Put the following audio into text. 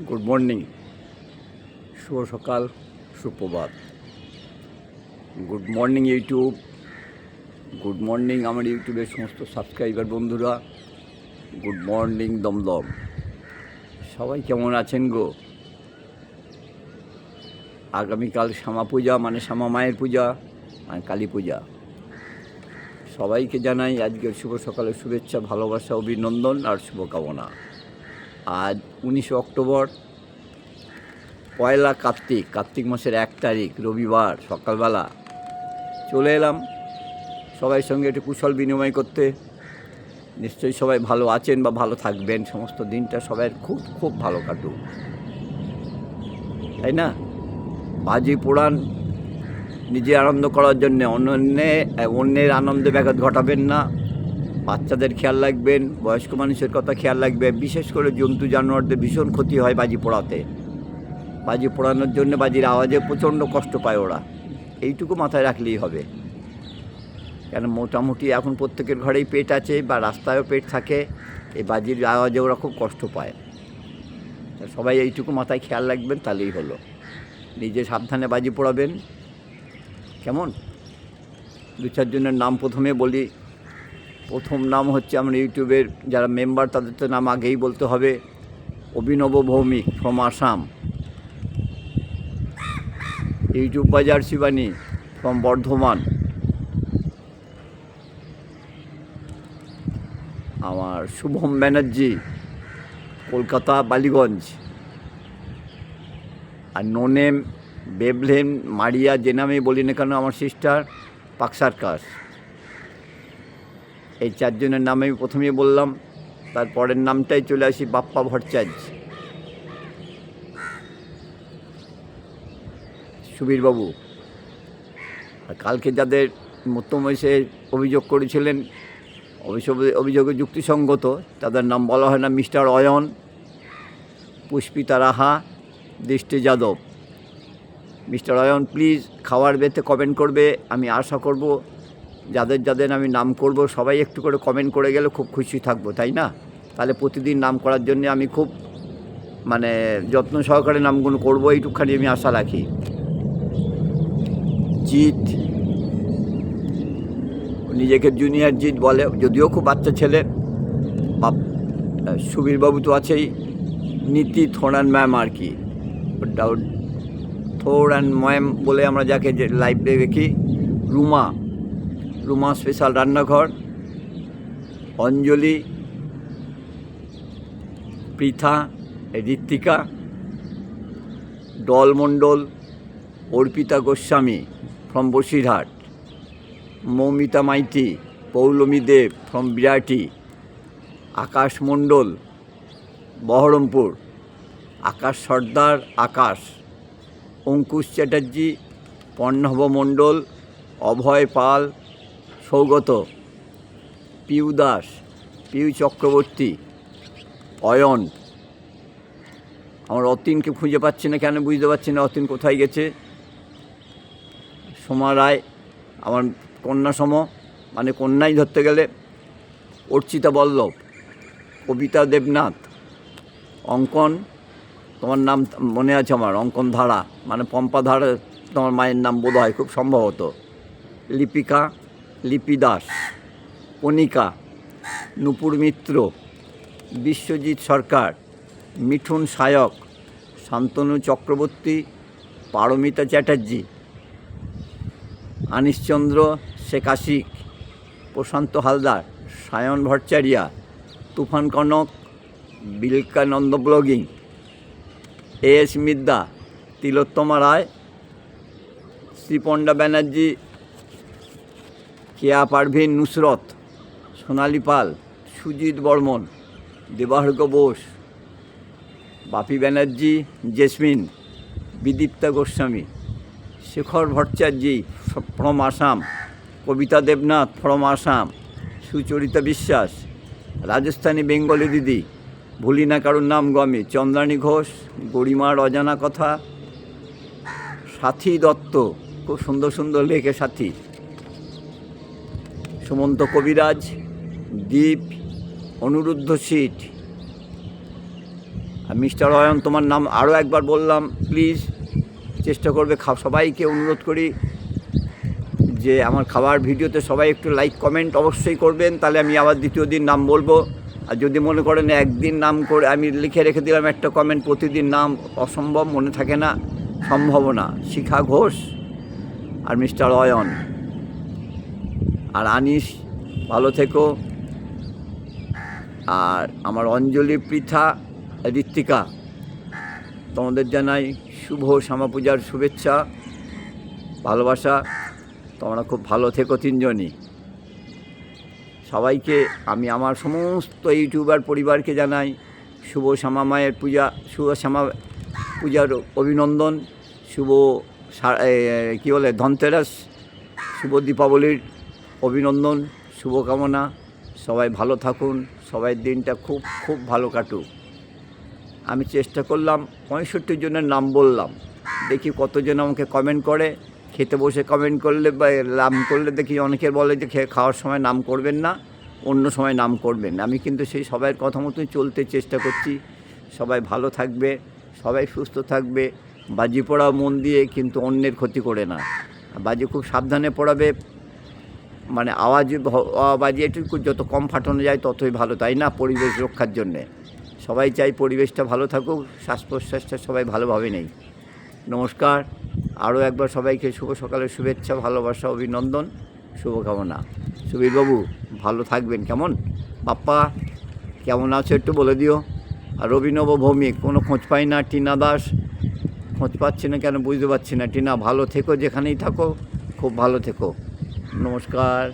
Good morning শুভ সকাল, সুপ্রভাত। Good morning YouTube good morning আমার ইউটিউবের সমস্ত সাবস্ক্রাইবার বন্ধুরা। Good morning Dumdum. সবাই কেমন আছেন গো? আগামীকাল শ্যামা পূজা মানে শ্যামা মায়ের পূজা মানে কালী পূজা। সবাইকে জানাই আজকের শুভ সকালের শুভেচ্ছা, ভালোবাসা, অভিনন্দন আর শুভকামনা। আজ উনিশে অক্টোবর, পয়লা কার্তিক কার্তিক মাসের এক তারিখ, রবিবার, সকালবেলা। চলে এলাম সবাই সঙ্গে একটু কুশল বিনিময় করতে। নিশ্চয়ই সবাই ভালো আছেন বা ভালো থাকবেন, সমস্ত দিনটা সবাই খুব খুব ভালো কাটুক। তাই না? বাজি পোড়ান, নিজে আনন্দ করার জন্যে অন্যে অন্যের আনন্দে ব্যাঘাত ঘটাবেন না। বাচ্চাদের খেয়াল রাখবেন, বয়স্ক মানুষের কথা খেয়াল রাখবেন। বিশেষ করে জন্তু জানোয়ারদের ভীষণ ক্ষতি হয় বাজি পোড়াতে। বাজি পোড়ানোর জন্য বাজির আওয়াজে প্রচণ্ড কষ্ট পায় ওরা। এইটুকু মাথায় রাখলেই হবে। কেন মোটামুটি এখন প্রত্যেকের ঘরেই পেট আছে বা রাস্তায়ও পেট থাকে, এই বাজির আওয়াজে ওরা খুব কষ্ট পায়। সবাই এইটুকু মাথায় খেয়াল রাখবেন, তাহলেই হলো। নিজে সাবধানে বাজি পোড়াবেন। কেমন? দু চারজনের নাম প্রথমে বলি। প্রথম নাম হচ্ছে আমার ইউটিউবের যারা মেম্বার, তাদের তো নাম আগেই বলতে হবে। অভিনব ভৌমিক ফ্রম আসাম ইউটিউব বাজার শিবানী ফ্রম বর্ধমান। আমার শুভম ব্যানার্জি, কলকাতা, বালিগঞ্জ। আর নোনেম বেবলেন মারিয়া যে নামে বলি না কেন, আমার সিস্টার পাকসারকাস এই চারজনের নামে আমি প্রথমেই বললাম, তারপরের নামটাই চলে আসি বাপ্পা ভট্টাচার্য। সুবীরবাবু, আর কালকে যাদের মধ্যম বয়সে অভিযোগ করেছিলেন অভিযোগে যুক্তিসঙ্গত, তাদের নাম বলা হয় না মিস্টার অয়ন, পুষ্পিতা রাহা, দৃষ্টি যাদব। মিস্টার অয়ন, প্লিজ খাওয়ার বেতে কমেন্ট করবে, আমি আশা করব যাদের যাদের আমি নাম করব, সবাই একটু করে কমেন্ট করে গেলে খুব খুশি থাকব, তাই না? তাহলে প্রতিদিন নাম করার জন্য আমি খুব মানে যত্ন সহকারে নামগুলো করব, এইটুকখানি আমি আশা রাখি। জিৎ, নিজেকে জুনিয়র জিত বলে, যদিও খুব বাচ্চা ছেলে, বাপ সুবীরবাবু তো আছেই, নীতি থোড়ান ম্যাম আর কি। ডাউট থোর অ্যান্ড ম্যাম বলে আমরা যাকে লাইভে দেখি, রুমা রুমা স্পেশাল রান্নাঘর, Anjali, Pritha, Ritwika doll Mondal Arpita Goswami from Basirhat, Moumita Maity, Poulami Deb from Birati, Akash Mondal, Baharampur, Akash Sardar, Akash, Ankush Chatterjee Parnab Mondal, Abhay Pal Saugata, Piu Das, Piu Chakraborty, Ayan. আমার অতীনকে খুঁজে পাচ্ছি না কেন বুঝতে পারছি না, অতীন কোথায় গেছে? সোমা রায়, আমার কন্যা সম মানে কন্যাই ধরতে গেলে, অর্চিতা বল্লভ, কবিতা দেবনাথ, অঙ্কন, তোমার নাম মনে আছে আমার? অঙ্কন ধারা মানে পম্পা ধারা তোমার মায়ের নাম বোধ হয় খুব সম্ভবত। Lipika Lipi Das Kanika, Nupur Mitra, Biswajit Sarkar, Mithun Sayak, Shantanu Chakraborty, Paramita Chatterjee, Anishchandra Sheikh Ashik Prashanta Halder, Sayan Bhattacharya, Tufan Kanak Bilkananda blogging, A S Midda, Tilottama Roy, Sripanda Banerjee Keya Parvin Nusrat, Sonali Pal, Sujit Barman Debargho Bose, Bapi Banerjee, Jesmin, Bidipta Goswami, Shekhar Bhattacharya, from Assam, Kabita Debnath, from Assam, Sucharita Biswas, Rajasthani Bengali দিদি ভুলি না কারোর নাম গমে, চন্দ্রাণী ঘোষ, গরিমার অজানা কথা, সাথী দত্ত, খুব সুন্দর সুন্দর লেখে সাথী। সুমন্ত কবিরাজ, দীপ, অনুরুদ্ধ সিট আর মিস্টার অয়ন, তোমার নাম আরও একবার বললাম প্লিজ চেষ্টা করবে সবাইকে অনুরোধ করি যে আমার খাবার ভিডিওতে সবাই একটু লাইক কমেন্ট অবশ্যই করবেন। তাহলে আমি আবার দ্বিতীয় দিন নাম বলব। আর যদি মনে করেন একদিন নাম করে আমি লিখে রেখে দিলাম একটা কমেন্ট প্রতিদিন নাম অসম্ভব, মনে থাকে না, সম্ভাবনা। শিখা ঘোষ আর মিস্টার অয়ন। আর আনিস, ভালো থেকো। আর আমার অঞ্জলি পৃথা, ঋত্বিকা, তোমাদের জানাই শুভ শ্যামা পূজার শুভেচ্ছা, ভালোবাসা। তোমরা খুব ভালো থেকো তিনজনই। সবাইকে আমি আমার সমস্ত ইউটিউবার পরিবারকে জানাই শুভ শ্যামা মায়ের পূজা, শুভ শ্যামা পূজার অভিনন্দন, শুভ কী বলে, ধনতেরাস, শুভ দীপাবলির অভিনন্দন, শুভকামনা। সবাই ভালো থাকুন। সবাই দিনটা খুব খুব ভালো কাটুক। আমি চেষ্টা করলাম, পঁয়ষট্টি জনের নাম বললাম। দেখি কতজন আমাকে কমেন্ট করে। খেতে বসে কমেন্ট করলে বা নাম করলে দেখি অনেকের বলে যে খাওয়ার সময় নাম করবেন না, অন্য সময় নাম করবেন। আমি কিন্তু সেই সবাইয়ের কথা মতোই চলতে চেষ্টা করছি। সবাই ভালো থাকবে, সবাই সুস্থ থাকবে। বাজি পড়া মন দিয়ে কিন্তু অন্যের ক্ষতি করে না। বাজি খুব সাবধানে পড়াবে। মানে আওয়াজ আওয়াজ এটুকু যত কম ফাটানো যায় ততই ভালো, তাই না? পরিবেশ রক্ষার জন্যে। সবাই চাই পরিবেশটা ভালো থাকুক, শ্বাস প্রশ্বাসটা সবাই ভালোভাবে নেই। নমস্কার। আরও একবার সবাইকে শুভ সকালের শুভেচ্ছা, ভালোবাসা, অভিনন্দন, শুভকামনা। সুবীরবাবু, ভালো থাকবেন, কেমন? পাপ্পা কেমন আছো একটু বলে দিও। আর রবিনব ভৌমিক, কোনো খোঁজ পাই না? টিনা দাস, খোঁজ পাচ্ছি না কেন? বুঝতে পারছি না। টিনা, ভালো থেকো, যেখানেই থাকো, খুব ভালো থেকো। নমস্কার।